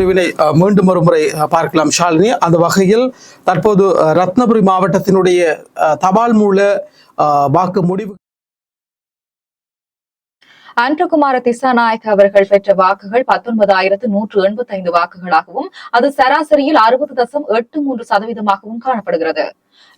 முடிவினை மீண்டும் ஒரு முறை பார்க்கலாம் ஷாலினி. அந்த வகையில் தற்போது ரத்னபுரி மாவட்டத்தினுடைய தபால் மூல வாக்கு முடிவு அன்றகுமார திசாநாயக் அவர்கள் பெற்ற வாக்குகள் பத்தொன்பதாயிரத்து நூற்று எண்பத்தி ஐந்து வாக்குகளாகவும் அது சராசரியில் அறுபது தசம் எட்டு மூன்று சதவீதமாகவும் காணப்படுகிறது.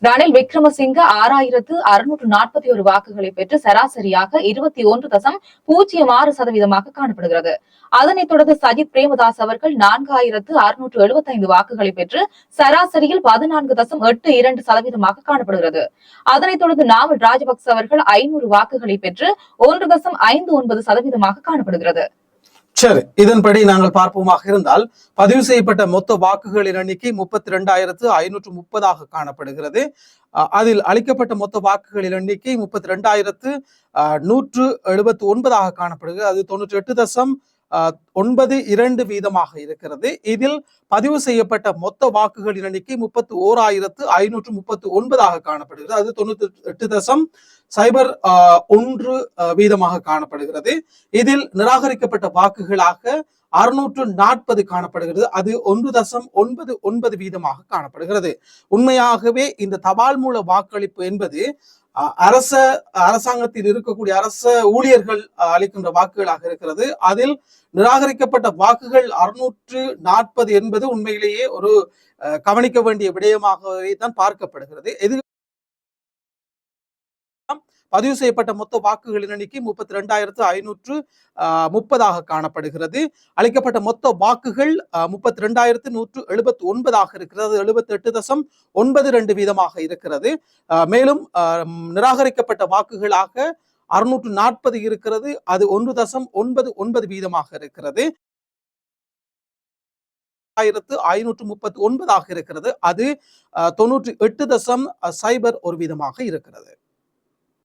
ரணில் விக்ரமசிங்க ஆறாயிரத்து அறுநூற்று நாற்பத்தி ஒரு வாக்குகளை பெற்று சராசரியாக இருபத்தி ஒன்று தசம் பூஜ்ஜியம் ஆறு சதவீதமாக காணப்படுகிறது. அதனைத் தொடர்ந்து சஜித் பிரேமதாஸ் அவர்கள் நான்காயிரத்து அறுநூற்று எழுபத்தைந்து வாக்குகளை பெற்று சராசரியில் பதினான்கு தசம் எட்டு இரண்டு சதவீதமாக காணப்படுகிறது. அதனைத் தொடர்ந்து நாமல் ராஜபக்ச அவர்கள் ஐநூறு வாக்குகளை பெற்று ஒன்று தசம் ஐந்து ஒன்பது சதவீதமாக காணப்படுகிறது. சரி இதன்படி நாங்கள் பார்ப்போமாக இருந்தால் பதிவு செய்யப்பட்ட மொத்த வாக்குகளின் எண்ணிக்கை முப்பத்தி ரெண்டாயிரத்து ஐநூற்று முப்பதாக காணப்படுகிறது. அதில் அளிக்கப்பட்ட மொத்த வாக்குகளின் எண்ணிக்கை முப்பத்தி ரெண்டாயிரத்து நூற்று எழுபத்தி ஒன்பதாக காணப்படுகிறது. அது தொண்ணூற்றி எட்டு தசம் ஒன்பது இரண்டு வீதமாக இருக்கிறது. இதில் பதிவு செய்யப்பட்ட மொத்த வாக்குகளின் எண்ணிக்கை முப்பத்தி ஓராயிரத்து ஐநூற்று முப்பத்தி ஒன்பதாக காணப்படுகிறது. அது தொண்ணூத்தி எட்டு தசம் சைபர் ஒன்று வீதமாக காணப்படுகிறது. இதில் நிராகரிக்கப்பட்ட வாக்குகளாக அறுநூற்று நாற்பது காணப்படுகிறது. அது ஒன்று தசம் ஒன்பது ஒன்பது வீதமாக காணப்படுகிறது. உண்மையாகவே இந்த தபால் மூல வாக்களிப்பு என்பது அரச அரசாங்கத்தில் இருக்கக்கூடிய அரச ஊழியர்கள் அஹ், அளிக்கின்ற வாக்குகளாக இருக்கிறது. அதில் நிராகரிக்கப்பட்ட வாக்குகள் அறுநூற்று நாற்பது என்பது உண்மையிலேயே ஒரு அஹ், கவனிக்க வேண்டிய விடயமாகவே தான் பார்க்கப்படுகிறது. எது பதிவு செய்யப்பட்ட மொத்த வாக்குகளின் எண்ணிக்கை முப்பத்தி ரெண்டாயிரத்து ஐநூற்று ஆஹ், முப்பதாக காணப்படுகிறது. அளிக்கப்பட்ட மொத்த வாக்குகள் முப்பத்தி ரெண்டாயிரத்து நூற்று எழுபத்தி ஒன்பதாக இருக்கிறது. எழுபத்தி எட்டு தசம் ஒன்பது ரெண்டு வீதமாக இருக்கிறது. மேலும் நிராகரிக்கப்பட்ட வாக்குகளாக அறுநூற்று நாற்பது இருக்கிறது. அது ஒன்று தசம் ஒன்பது ஒன்பது வீதமாக இருக்கிறது. ஆயிரத்து ஐநூற்று முப்பத்தி ஒன்பதாக இருக்கிறது. அது தொன்னூற்றி தொண்ணூற்றி எட்டு தசம் சைபர் ஒரு வீதமாக இருக்கிறது.